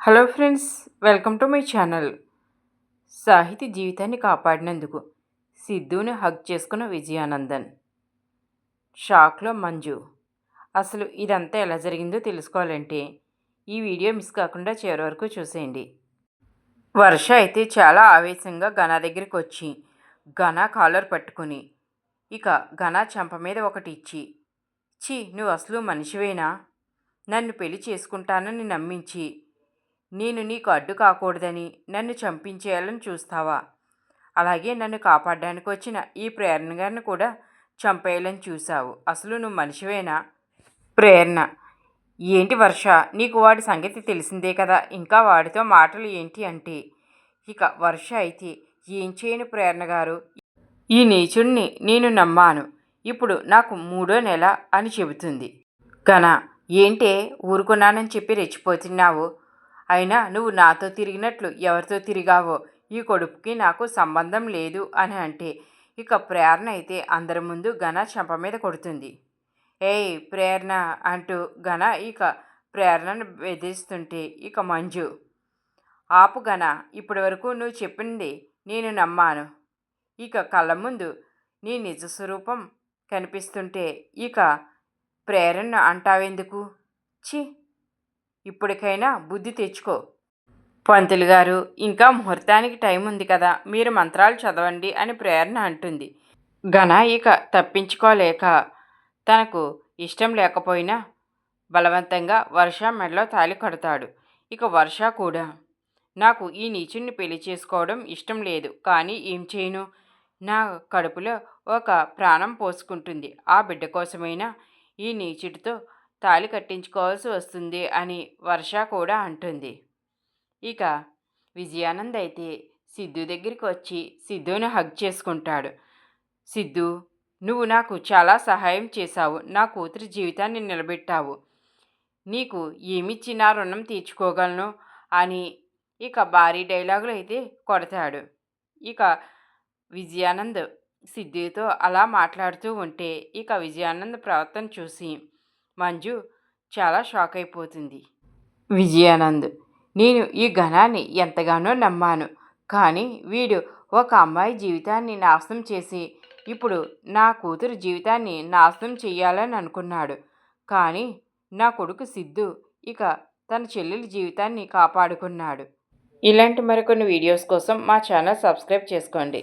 Hello friends welcome to my channel. Sahithi జీవితాన్ని కాపాడినందుకు సిద్ధుని hug చేసుకున్న విజయానందన్. షాక్లో మంజు. అసలు ఇదంతా ఎలా జరిగిందో తెలుసుకోవాలంటే ఈ వీడియో మిస్ కాకుండా చివరి వరకు చూసేయండి. వర్ష అయితే చాలా ఆవేశంగా ఘన దగ్గరికి వచ్చి ఘన కాలర్ పట్టుకుని ఇక ఘన చెంప మీద ఒకటి ఇచ్చి చి నువ్వు అసలు మనిషివేనా? నన్ను పెళ్ళి చేసుకుంటానని నమ్మించి నేను నీకు అడ్డు కాకూడదని నన్ను చంపించేయాలని చూస్తావా? అలాగే నన్ను కాపాడడానికి వచ్చిన ఈ ప్రేరణ గారిని కూడా చంపేయాలని చూశావు. అసలు నువ్వు మనిషివేనా? ప్రేరణ. ఏంటి వర్ష? నీకు వాడి సంగతి తెలిసిందే కదా? ఇంకా వాడితో మాటలు ఏంటి అంటే ఇక వర్ష అయితే ఏం చేయని ప్రేరణ గారు? ఈ నీచుణ్ణి నేను నమ్మాను. ఇప్పుడు నాకు మూడో నెల అని చెబుతుంది. కన ఏంటే? ఊరుకున్నానని చెప్పి రెచ్చిపోతున్నావు. అయినా నువ్వు నాతో తిరిగినట్లు ఎవరితో తిరిగావో ఈ కొడుపుకి నాకు సంబంధం లేదు అని అంటే ఇక ప్రేరణ అయితే అందరి ముందు ఘన చెంప మీద కొడుతుంది. ఏయ్ ప్రేరణ అంటూ ఘన ఇక ప్రేరణను బెదిరిస్తుంటే ఇక మంజు ఆపు ఘన ఇప్పటి వరకు నువ్వు చెప్పింది నేను నమ్మాను. ఇక కళ్ళ ముందు నీ నిజ స్వరూపం కనిపిస్తుంటే ఇక ప్రేరణ అంటావెందుకు? ఛీ! ఇప్పటికైనా బుద్ధి తెచ్చుకో. పంతులు గారు ఇంకా ముహూర్తానికి టైం ఉంది కదా మీరు మంత్రాలు చదవండి అని ప్రేరణ అంటుంది. ఘన ఇక తప్పించుకోలేక తనకు ఇష్టం లేకపోయినా బలవంతంగా వర్ష మెడలో తాలి కడతాడు. ఇక వర్ష కూడా నాకు ఈ నీచుణ్ణి పెళ్ళి చేసుకోవడం ఇష్టం లేదు కానీ ఏం చేయను? నా కడుపులో ఒక ప్రాణం పోసుకుంటుంది. ఆ బిడ్డ కోసమైనా ఈ నీచుడితో తాళి కట్టించుకోవాల్సి వస్తుంది అని వర్ష కూడా అంటుంది. ఇక విజయానంద్ అయితే సిద్ధు దగ్గరికి వచ్చి సిద్ధుని హగ్ చేసుకుంటాడు. సిద్ధు నువ్వు నాకు చాలా సహాయం చేశావు. నా కూతురి జీవితాన్ని నిలబెట్టావు. నీకు ఏమిచ్చి నా రుణం తీర్చుకోగలను అని ఇక భారీ డైలాగులు అయితే కొడతాడు. ఇక విజయానంద్ సిద్ధుతో అలా మాట్లాడుతూ ఉంటే ఇక విజయానంద్ ప్రవర్తన చూసి మంజు చాలా షాక్ అయిపోతుంది. విజయానంద్ నేను ఈ ఘనాన్ని ఎంతగానో నమ్మాను కానీ వీడు ఒక అమ్మాయి జీవితాన్ని నాశనం చేసి ఇప్పుడు నా కూతురు జీవితాన్ని నాశనం చేయాలని అనుకున్నాడు. కానీ నా కొడుకు సిద్ధు ఇక తన చెల్లెలి జీవితాన్ని కాపాడుకున్నాడు. ఇలాంటి మరికొన్ని వీడియోస్ కోసం మా ఛానల్ సబ్స్క్రైబ్ చేసుకోండి.